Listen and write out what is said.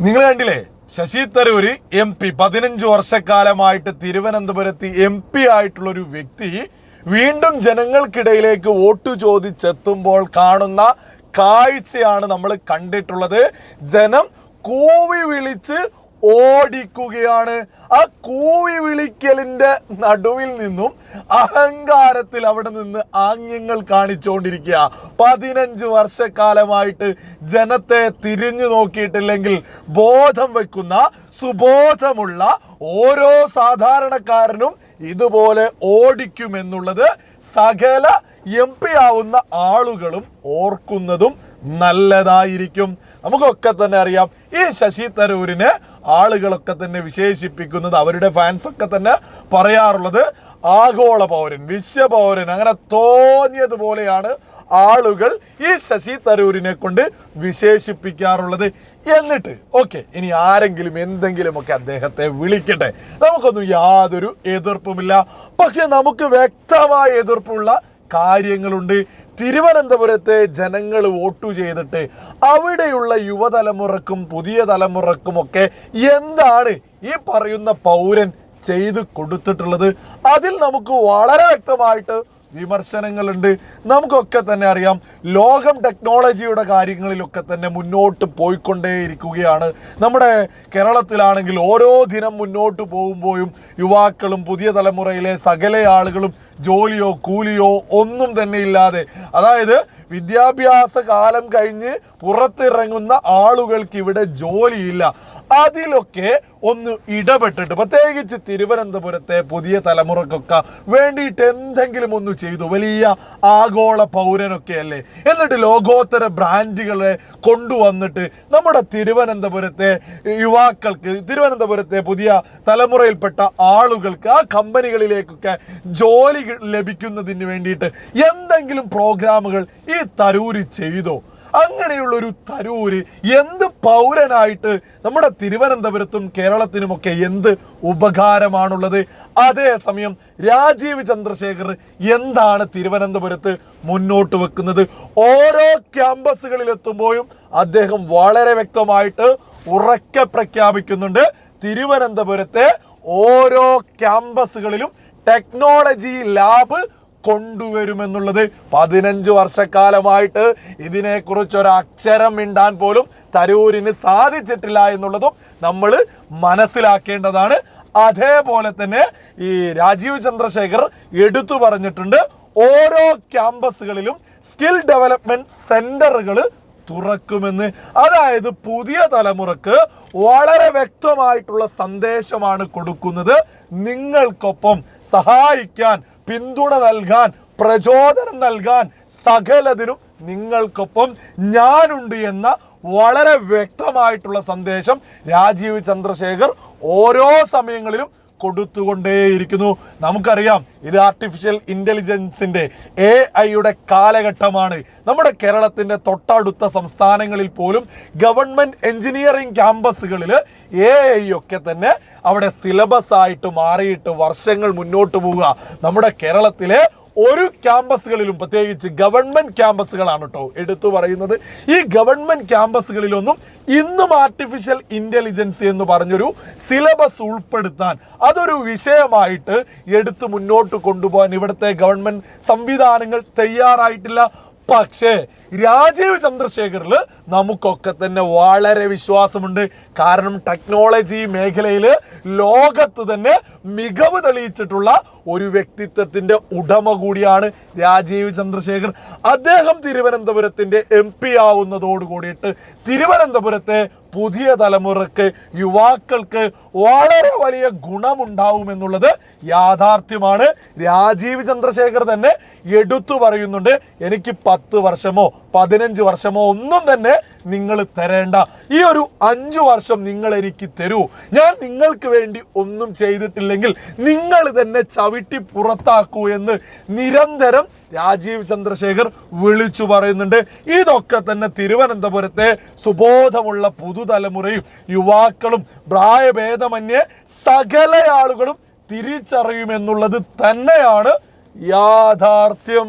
നിങ്ങൾ കണ്ടില്ലേ? Sasi Tharoor M P പതിനഞ്ച് വർഷക്കാലമായിട്ട് തിരുവനന്തപുരത്ത് എം പി ആയിട്ടുള്ള ഒരു വ്യക്തി വീണ്ടും ജനങ്ങൾക്കിടയിലേക്ക് വോട്ട് ചോദിച്ചെത്തുമ്പോൾ കാണുന്ന കാഴ്ചയാണ് നമ്മൾ കണ്ടിട്ടുള്ളത്. ജനം കൂവി വിളിച്ച് ഓടിക്കുകയാണ്. ആ കൂവി വിളിക്കലിന്റെ നടുവിൽ നിന്നും അഹങ്കാരത്തിൽ അവിടെ നിന്ന് ആംഗ്യങ്ങൾ കാണിച്ചുകൊണ്ടിരിക്കുക. പതിനഞ്ച് വർഷക്കാലമായിട്ട് ജനത്തെ തിരിഞ്ഞു നോക്കിയിട്ടില്ലെങ്കിൽ ബോധം വെക്കുന്ന സുബോധമുള്ള ഓരോ സാധാരണക്കാരനും ഇതുപോലെ ഓടിക്കുമെന്നുള്ളത് സകല എം പി ആവുന്ന ആളുകളും ഓർക്കുന്നതും നല്ലതായിരിക്കും. നമുക്കൊക്കെ തന്നെ അറിയാം ഈ ശശി തരൂരിനെ ആളുകളൊക്കെ തന്നെ വിശേഷിപ്പിക്കുന്നത് അവരുടെ ഫാൻസ് ഒക്കെ തന്നെ പറയാറുള്ളത് ആഗോള പൗരൻ വിശ്വപൗരൻ അങ്ങനെ തോന്നിയതുപോലെയാണ് ആളുകൾ ഈ ശശി തരൂരിനെ കൊണ്ട് വിശേഷിപ്പിക്കാറുള്ളത്. എന്നിട്ട് ഓക്കെ ഇനി ആരെങ്കിലും എന്തെങ്കിലുമൊക്കെ അദ്ദേഹത്തെ വിളിക്കട്ടെ. നമുക്കൊന്നും യാതൊരു എതിർപ്പുമില്ല. പക്ഷെ നമുക്ക് വ്യക്തമായ എതിർപ്പുള്ള കാര്യങ്ങളുണ്ട്. തിരുവനന്തപുരത്തെ ജനങ്ങൾ വോട്ട് ചെയ്തിട്ട് അവിടെയുള്ള യുവതലമുറക്കും പുതിയ തലമുറക്കും ഒക്കെ എന്താണ് ഈ പറയുന്ന പൗരൻ ചെയ്തു കൊടുത്തിട്ടുള്ളത്? അതിൽ നമുക്ക് വളരെ വ്യക്തമായിട്ട് വിമർശനങ്ങളുണ്ട്. നമുക്കൊക്കെ തന്നെ അറിയാം ലോകം ടെക്നോളജിയുടെ കാര്യങ്ങളിലൊക്കെ തന്നെ മുന്നോട്ട് പോയിക്കൊണ്ടേയിരിക്കുകയാണ്. നമ്മുടെ കേരളത്തിലാണെങ്കിൽ ഓരോ ദിനം മുന്നോട്ട് പോകുമ്പോഴും യുവാക്കളും പുതിയ തലമുറയിലെ സകല ആളുകളും ജോലിയോ കൂലിയോ ഒന്നും തന്നെ ഇല്ലാതെ അതായത് വിദ്യാഭ്യാസ കാലം കഴിഞ്ഞ് പുറത്തിറങ്ങുന്ന ആളുകൾക്ക് ഇവിടെ ജോലിയില്ല. അതിലൊക്കെ ഒന്ന് ഇടപെട്ടിട്ട് പ്രത്യേകിച്ച് തിരുവനന്തപുരത്തെ പുതിയ തലമുറക്കൊക്കെ വേണ്ടിയിട്ട് എന്തെങ്കിലും ഒന്ന് ചെയ്തു. വലിയ ആഗോള പൗരനൊക്കെ അല്ലേ എന്നിട്ട് ലോകോത്തര ബ്രാൻഡുകളെ കൊണ്ടുവന്നിട്ട് നമ്മുടെ തിരുവനന്തപുരത്തെ യുവാക്കൾക്ക് തിരുവനന്തപുരത്തെ പുതിയ തലമുറയിൽപ്പെട്ട ആളുകൾക്ക് ആ കമ്പനികളിലേക്കൊക്കെ ജോലി ലഭിക്കുന്നതിന് വേണ്ടിയിട്ട് എന്തെങ്കിലും പ്രോഗ്രാമുകൾ ഈ തരൂര് ചെയ്തോ? അങ്ങനെയുള്ളൊരു തരൂര് എന്ത് പൗരനായിട്ട് നമ്മുടെ തിരുവനന്തപുരത്തും കേരളത്തിനുമൊക്കെ എന്ത് ഉപകാരമാണുള്ളത്? അതേസമയം രാജീവ് ചന്ദ്രശേഖർ എന്താണ് തിരുവനന്തപുരത്ത് മുന്നോട്ട് വെക്കുന്നത്? ഓരോ ക്യാമ്പസുകളിൽ എത്തുമ്പോഴും അദ്ദേഹം വളരെ വ്യക്തമായിട്ട് ഉറക്കെ പ്രഖ്യാപിക്കുന്നുണ്ട്. തിരുവനന്തപുരത്തെ ഓരോ ക്യാമ്പസുകളിലും ടെക്നോളജി ലാബ് കൊണ്ടുവരുമെന്നുള്ളത് പതിനഞ്ച് വർഷക്കാലമായിട്ട് ഇതിനെക്കുറിച്ച് ഒരു അക്ഷരം മിണ്ടാൻ പോലും തരൂരിന് സാധിച്ചിട്ടില്ല എന്നുള്ളതും നമ്മൾ മനസ്സിലാക്കേണ്ടതാണ്. അതേപോലെ തന്നെ ഈ രാജീവ് ചന്ദ്രശേഖർ എടുത്തു പറഞ്ഞിട്ടുണ്ട് ഓരോ ക്യാമ്പസുകളിലും സ്കിൽ ഡെവലപ്മെന്റ് സെന്ററുകൾ തുറക്കുമെന്ന്. അതായത് പുതിയ തലമുറയ്ക്ക് വളരെ വ്യക്തമായിട്ടുള്ള സന്ദേശമാണ് കൊടുക്കുന്നത്. നിങ്ങൾക്കൊപ്പം സഹായിക്കാൻ പിന്തുണ നൽകാൻ പ്രചോദനം നൽകാൻ സകലതിനും നിങ്ങൾക്കൊപ്പം ഞാനുണ്ട് എന്ന വളരെ വ്യക്തമായിട്ടുള്ള സന്ദേശം രാജീവ് ചന്ദ്രശേഖർ ഓരോ സമയങ്ങളിലും കൊടുത്തുകൊണ്ടേയിരിക്കുന്നു. നമുക്കറിയാം ഇത് ആർട്ടിഫിഷ്യൽ ഇന്റലിജൻസിന്റെ എ ഐയുടെ കാലഘട്ടമാണ്. നമ്മുടെ കേരളത്തിന്റെ തൊട്ടടുത്ത സംസ്ഥാനങ്ങളിൽ പോലും ഗവൺമെന്റ് എഞ്ചിനീയറിംഗ് ക്യാമ്പസുകളിൽ എ ഐ ഒക്കെ തന്നെ അവിടെ സിലബസ് ആയിട്ട് മാറിയിട്ട് വർഷങ്ങൾ മുന്നോട്ട് പോവുക. നമ്മുടെ കേരളത്തിലെ ഒരു ക്യാമ്പസുകളിലും പ്രത്യേകിച്ച് ഗവൺമെന്റ് ക്യാമ്പസുകളാണ് കേട്ടോ എടുത്തു പറയുന്നത്. ഈ ഗവൺമെന്റ് ക്യാമ്പസുകളിലൊന്നും ഇന്നും ആർട്ടിഫിഷ്യൽ ഇന്റലിജൻസ് എന്ന് പറഞ്ഞൊരു സിലബസ് ഉൾപ്പെടുത്താൻ അതൊരു വിഷയമായിട്ട് എടുത്ത് മുന്നോട്ട് കൊണ്ടുപോകാൻ ഇവിടുത്തെ ഗവൺമെന്റ് സംവിധാനങ്ങൾ തയ്യാറായിട്ടില്ല. പക്ഷേ രാജീവ് ചന്ദ്രശേഖറിൽ നമുക്കൊക്കെ തന്നെ വളരെ വിശ്വാസമുണ്ട്. കാരണം ടെക്നോളജി മേഖലയിൽ ലോകത്ത് തന്നെ മികവ് തെളിയിച്ചിട്ടുള്ള ഒരു വ്യക്തിത്വത്തിന്റെ ഉടമ കൂടിയാണ് രാജീവ് ചന്ദ്രശേഖർ. അദ്ദേഹം തിരുവനന്തപുരത്തിന്റെ എം പി ആവുന്നതോട് കൂടിയിട്ട് തിരുവനന്തപുരത്തെ പുതിയ തലമുറയ്ക്ക് യുവാക്കൾക്ക് വളരെ വലിയ ഗുണമുണ്ടാവുമെന്നുള്ളത് യാഥാർത്ഥ്യമാണ്. രാജീവ് ചന്ദ്രശേഖർ തന്നെ എടുത്തു പറയുന്നുണ്ട് എനിക്ക് പത്ത് വർഷമോ പതിനഞ്ച് വർഷമോ ഒന്നും തന്നെ നിങ്ങൾ തരേണ്ട. ഈ ഒരു അഞ്ചു വർഷം നിങ്ങൾ എനിക്ക് തരൂ. ഞാൻ നിങ്ങൾക്ക് വേണ്ടി ഒന്നും ചെയ്തിട്ടില്ലെങ്കിൽ നിങ്ങൾ തന്നെ ചവിട്ടി പുറത്താക്കൂ എന്ന് നിരന്തരം രാജീവ് ചന്ദ്രശേഖർ വിളിച്ചു പറയുന്നുണ്ട്. ഇതൊക്കെ തന്നെ തിരുവനന്തപുരത്തെ സുബോധമുള്ള പുതു പുതുതലമുറയും യുവാക്കളും പ്രായഭേദമന്യേ സകല ആളുകളും തിരിച്ചറിയുമെന്നുള്ളത് തന്നെയാണ് യാഥാർത്ഥ്യം.